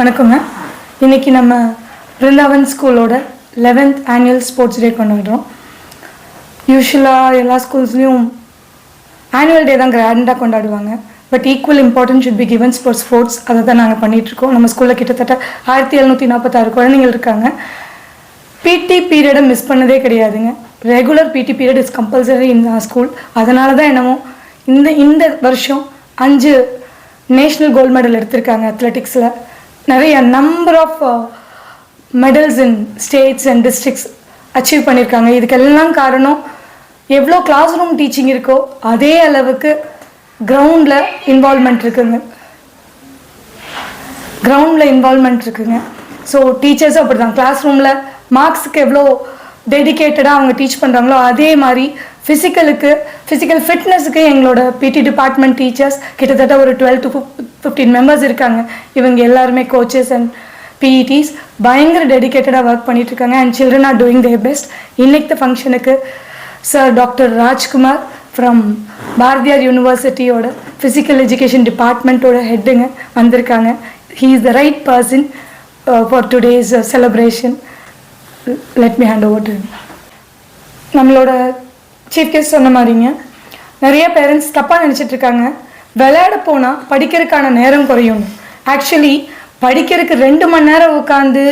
வணக்கங்க. இன்னைக்கு நம்ம பிருந்தாவன் ஸ்கூலோட லெவன்த் ஆனுவல் ஸ்போர்ட்ஸ் டே கொண்டாடுறோம். யூஸ்வலாக எல்லா ஸ்கூல்ஸ்லேயும் ஆனுவல் டே தான் கிராண்டாக கொண்டாடுவாங்க. But equal important should be given for sports அதை தான் நாங்கள் பண்ணிகிட்ருக்கோம் நம்ம ஸ்கூலில் கிட்டத்தட்ட ஆயிரத்தி எழுநூற்றி நாற்பத்தாறு குழந்தைங்கள் இருக்காங்க. பிடி பீரியடை மிஸ் பண்ணதே கிடையாதுங்க. Regular PT period is compulsory in school அதனால தான் என்னமோ இந்த இந்த வருஷம் அஞ்சு நேஷ்னல் கோல்டு மெடல் எடுத்திருக்காங்க அத்லெட்டிக்ஸில் நிறைய number of medals in states and districts achieve பண்ணியிருக்காங்க. இதுக்கெல்லாம் காரணம் எவ்வளோ கிளாஸ் ரூம் டீச்சிங் இருக்கோ அதே அளவுக்கு கிரவுண்டில் இன்வால்மெண்ட் இருக்குங்க. கிரவுண்டில் இன்வால்மெண்ட் இருக்குங்க. ஸோ டீச்சர்ஸும் அப்படி தான் கிளாஸ் ரூமில் மார்க்ஸுக்கு எவ்வளோ டெடிகேட்டடாக அவங்க டீச் பண்ணுறாங்களோ அதே மாதிரி ஃபிசிக்கலுக்கு ஃபிசிக்கல் ஃபிட்னஸுக்கு எங்களோட பிடி டிபார்ட்மெண்ட் டீச்சர்ஸ் கிட்டத்தட்ட ஒரு டுவெல் டு ஃபிஃப்டீன் மெம்பர்ஸ் இருக்காங்க. இவங்க எல்லாருமே கோச்சஸ் அண்ட் பிஇடிஸ் பயங்கர டெடிகேட்டடாக ஒர்க் பண்ணிட்டுருக்காங்க. And children are doing their best இன்னைக்கு ஃபங்க்ஷனுக்கு sir doctor Rajkumar from Bharathiyar யூனிவர்சிட்டியோட physical education டிபார்ட்மெண்ட்டோட ஹெட்டுங்க வந்திருக்காங்க. He is the right person for today's celebration let me hand over to நம்மளோட சீஃப் கெஸ்ட் சொன்ன மாதிரிங்க. நிறைய பேரண்ட்ஸ் தப்பாக நினச்சிட்டு இருக்காங்க. விளையாட போனால் படிக்கிறதுக்கான நேரம் குறையும். ஆக்சுவலி படிக்கிறதுக்கு ரெண்டு மணி நேரம் உட்காந்து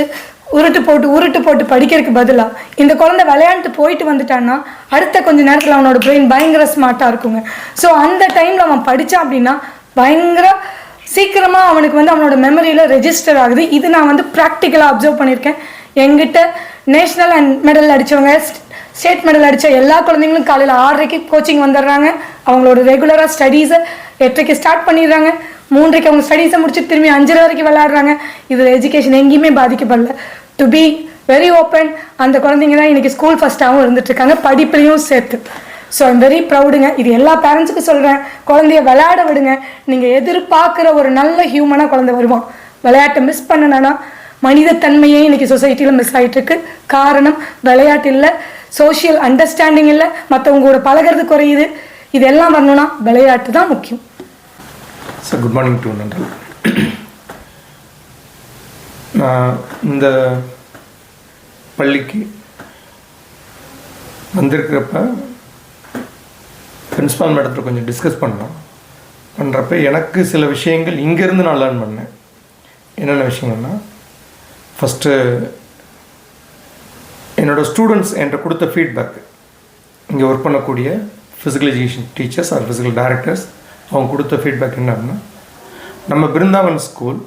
உருட்டு போட்டு உருட்டு போட்டு படிக்கிறதுக்கு பதிலாக இந்த குழந்தை விளையாண்டு போயிட்டு வந்துட்டான்னா அடுத்த கொஞ்ச நேரத்தில் அவனோட பிரெயின் பயங்கர ஸ்மார்ட்டாக இருக்குங்க. ஸோ அந்த டைமில் அவன் படித்தான் அப்படின்னா பயங்கர சீக்கிரமாக அவனுக்கு வந்து அவனோட மெமரியில் ரெஜிஸ்டர் ஆகுது. இது நான் வந்து ப்ராக்டிக்கலாக அப்சர்வ் பண்ணியிருக்கேன். எங்கிட்ட நேஷ்னல் அண்ட் மெடல் அடித்தவங்க ஸ்டேட் மெடல் அடித்த எல்லா குழந்தைங்களும் காலையில் ஆறரைக்கு கோச்சிங் வந்துடுறாங்க. அவங்களோட ரெகுலராக ஸ்டடீஸை எட்டரைக்கு ஸ்டார்ட் பண்ணிடுறாங்க. மூன்றைக்கு அவங்க ஸ்டடீஸை முடிச்சு திரும்பி அஞ்சரை வரைக்கும் விளையாடுறாங்க. இதில் எஜுகேஷன் எங்கேயுமே பாதிக்கப்படல. டு பி வெரி ஓப்பன் அந்த குழந்தைங்க தான் இன்றைக்கி ஸ்கூல் ஃபஸ்ட்டாகவும் இருந்துட்டுருக்காங்க படிப்புலையும் சேர்த்து. ஸோ ஐம் வெரி ப்ரௌடுங்க இது எல்லா பேரண்ட்ஸுக்கும் சொல்கிறேன் குழந்தைய விளையாட விடுங்க. நீங்கள் எதிர்பார்க்குற ஒரு நல்ல ஹியூமனாக குழந்தை வருவான். விளையாட்டை மிஸ் பண்ணனா மனிதத்தன்மையே இன்னைக்கு சொசைட்டியில் மிஸ் ஆகிட்டு இருக்கு காரணம் விளையாட்டு இல்லை சோஷியல் அண்டர்ஸ்டாண்டிங் இல்லை மற்றவங்க கூட பழகிறது குறையுது. இதெல்லாம் வரணும்னா விளையாட்டு தான் முக்கியம். சார் குட் மார்னிங் டூ நன்றல் நான் இந்த பள்ளிக்கு வந்திருக்கிறப்ப பிரின்ஸ்பால் மேடத்தில் கொஞ்சம் டிஸ்கஸ் பண்ணோம். பண்ணுறப்ப எனக்கு சில விஷயங்கள் இங்கேருந்து நான் லேர்ன் பண்ணேன். என்னென்ன விஷயங்கள்னா ஃபஸ்ட்டு என்னோடய ஸ்டூடெண்ட்ஸ் என்கிட்ட கொடுத்த ஃபீட்பேக் இங்கே ஒர்க் பண்ணக்கூடிய physical education teachers are physical directors அவங்க கொடுத்த ஃபீட்பேக் என்ன அப்படின்னா நம்ம பிருந்தாவன் ஸ்கூல்